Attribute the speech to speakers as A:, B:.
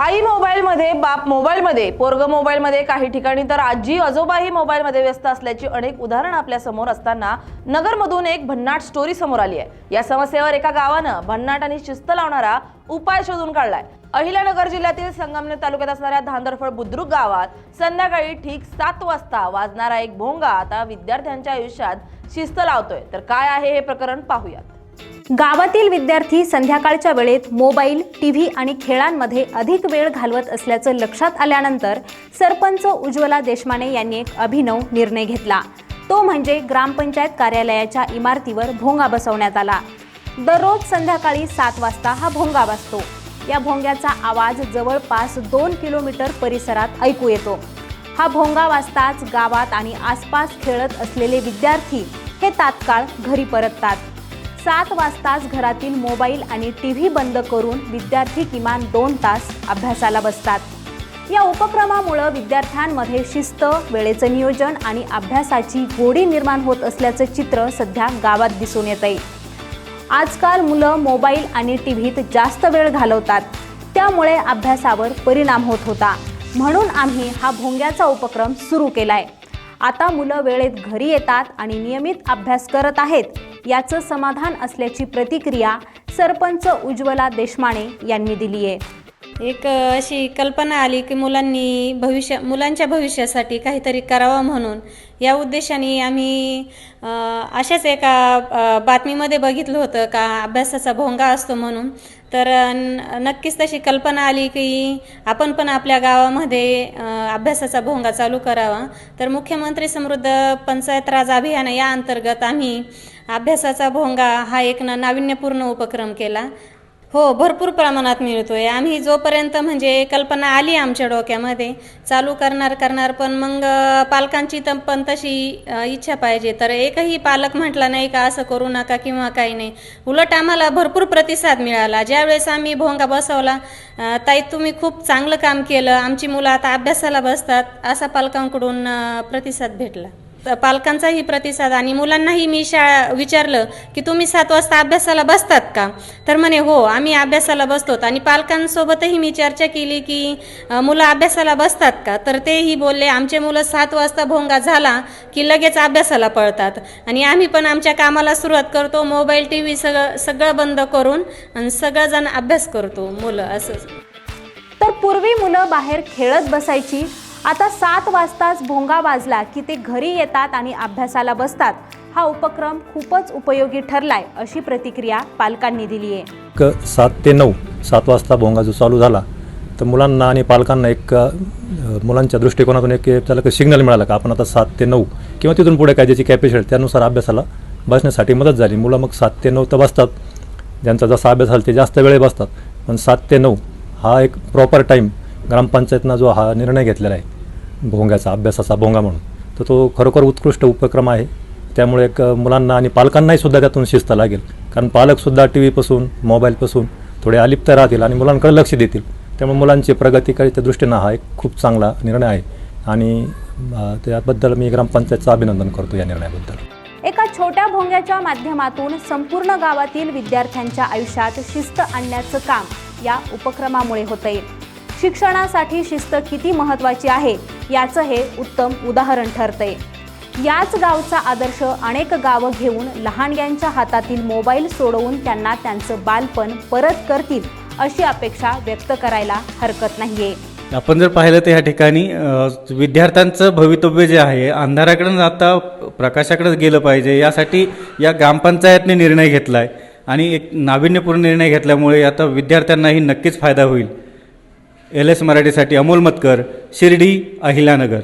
A: आई मोबाईलमध्ये बाप मोबाईलमध्ये पोरग मोबाईलमध्ये काही ठिकाणी तर आजी आजोबाही मोबाईलमध्ये व्यस्त असल्याची अनेक उदाहरणं आपल्यासमोर असताना नगरमधून एक भन्नाट स्टोरी समोर आली आहे. या समस्येवर एका गावानं भन्नाट आणि शिस्त लावणारा उपाय शोधून काढलाय. अहिल्यानगर जिल्ह्यातील संगमनेर तालुक्यात असणाऱ्या धांदरफळ बुद्रुक गावात संध्याकाळी ठीक सात वाजता वाजणारा एक भोंगा आता विद्यार्थ्यांच्या आयुष्यात शिस्त लावतोय. तर काय आहे हे प्रकरण पाहूयात.
B: गावातील विद्यार्थी संध्याकाळच्या वेळेत मोबाईल टी व्ही आणि खेळांमध्ये अधिक वेळ घालवत असल्याचं लक्षात आल्यानंतर सरपंच उज्ज्वला देशमाने यांनी एक अभिनव निर्णय घेतला. तो म्हणजे ग्रामपंचायत कार्यालयाच्या इमारतीवर भोंगा बसवण्यात आला. दररोज संध्याकाळी सात वाजता हा भोंगा वाजतो या भोंग्याचा आवाज जवळपास दोन किलोमीटर परिसरात ऐकू येतो. हा भोंगा वाजताच गावात आणि आसपास खेळत असलेले विद्यार्थी हे तात्काळ घरी परततात. सात वाजताच घरातील मोबाईल आणि टी व्ही बंद करून विद्यार्थी किमान दोन तास अभ्यासाला बसतात. या उपक्रमामुळं विद्यार्थ्यांमध्ये शिस्त वेळेचं नियोजन आणि अभ्यासाची गोडी निर्माण होत असल्याचं चित्र सध्या गावात दिसून येत आहे आजकाल मुलं मोबाईल आणि टी व्हीत जास्त वेळ घालवतात. त्यामुळे अभ्यासावर परिणाम होत होता. म्हणून आम्ही हा भोंग्याचा उपक्रम सुरू केलाय. आता मुलं वेळेत घरी येतात आणि नियमित अभ्यास करत आहेत. याचं समाधान असल्याची प्रतिक्रिया सरपंच उज्ज्वला देशमाने यांनी दिली आहे.
C: एक अशी कल्पना आली की मुलांनी भविष्य मुलांच्या भविष्यासाठी काहीतरी करावं म्हणून. या उद्देशाने आम्ही अशाच एका बातमीमध्ये बघितलं होतं का अभ्यासाचा भोंगा असतो म्हणून. तर नक्कीच तशी कल्पना आली की आपण पण आपल्या गावामध्ये अभ्यासाचा भोंगा चालू करावा. तर मुख्यमंत्री समृद्ध पंचायत राज अभियान या अंतर्गत आम्ही अभ्यासाचा भोंगा हा एक नाविन्यपूर्ण उपक्रम केला. हो भरपूर प्रमाणात मिळतोय. आम्ही जोपर्यंत म्हणजे कल्पना आली आमच्या डोक्यामध्ये चालू करणार करणार पण मग पालकांची तर पण तशी इच्छा पाहिजे. तर एकही पालक म्हटला नाही का असं करू नका किंवा काही नाही. उलट आम्हाला भरपूर प्रतिसाद मिळाला. ज्यावेळेस आम्ही भोंगा बसवला ताई तुम्ही खूप चांगलं काम केलं. आमची मुलं आता अभ्यासाला बसतात. असा पालकांकडून प्रतिसाद भेटला. तर पालकांचाही प्रतिसाद आणि मुलांनाही मी शाळा विचारलं की तुम्ही सात वाजता अभ्यासाला बसतात का? तर म्हणे हो आम्ही अभ्यासाला बसतो आणि पालकांसोबतही मी चर्चा केली की मुलं अभ्यासाला बसतात का? तर तेही बोलले आमचे मुलं सात वाजता भोंगा झाला की लगेच अभ्यासाला पळतात आणि आम्ही पण आमच्या कामाला सुरुवात करतो मोबाईल टी व्ही सगळं सगळं बंद करून आणि सगळंजण अभ्यास करतो मुलं असंच
B: तर पूर्वी मुलं बाहेर खेळत बसायची आता सात वाजताच भोंगा वाजला की ते घरी येतात आणि अभ्यासाला बसतात. हा उपक्रम खूपच उपयोगी ठरलाय अशी प्रतिक्रिया पालकांनी दिली आहे.
D: क सात ते नऊ सात वाजता भोंगा जो चालू झाला तर मुलांना आणि पालकांना एक मुलांच्या दृष्टिकोनातून एक त्याला काही सिग्नल मिळाला का आपण आता सात ते नऊ किंवा तिथून पुढे काय ज्याची कॅपॅसिटी त्यानुसार अभ्यासाला बसण्यासाठी मदत झाली. मुलं मग सात ते नऊ तर बसतात. ज्यांचा जसा अभ्यास झाला ते जास्त वेळे बसतात. पण सात ते नऊ हा एक प्रॉपर टाईम ग्रामपंचायतनं जो हा निर्णय घेतलेला आहे भोंग्याचा अभ्यासाचा भोंगा म्हणून तर तो खरोखर उत्कृष्ट उपक्रम आहे. त्यामुळे एक मुलांना आणि पालकांनाही सुद्धा त्यातून शिस्त लागेल. कारण पालकसुद्धा टी व्हीपासून मोबाईलपासून थोडे अलिप्त राहतील आणि मुलांकडे लक्ष देतील. त्यामुळे मुलांची प्रगती करायच्या दृष्टीनं हा एक खूप चांगला निर्णय आहे. आणि त्याबद्दल मी ग्रामपंचायतचं अभिनंदन करतो या निर्णयाबद्दल.
B: एका छोट्या भोंग्याच्या माध्यमातून संपूर्ण गावातील विद्यार्थ्यांच्या आयुष्यात शिस्त आणण्याचं काम या उपक्रमामुळे होतंय. शिक्षणासाठी शिस्त किती महत्त्वाची आहे याचं हे उत्तम उदाहरण ठरते याच गावचा आदर्श अनेक गावं घेऊन लहानग्यांच्या हातातील मोबाईल सोडवून त्यांना त्यांचं बालपण परत करतील अशी अपेक्षा व्यक्त करायला हरकत नाहीये.
E: आपण जर पाहिलं तर ह्या ठिकाणी विद्यार्थ्यांचं भवितव्य जे आहे अंधाराकडे आता प्रकाशाकडे गेलं पाहिजे यासाठी या ग्रामपंचायतने निर्णय घेतला आहे आणि एक नाविन्यपूर्ण निर्णय घेतल्यामुळे आता विद्यार्थ्यांनाही नक्कीच फायदा होईल. एल एस मराठीसाठी अमोल मतकर शिर्डी अहिल्यानगर.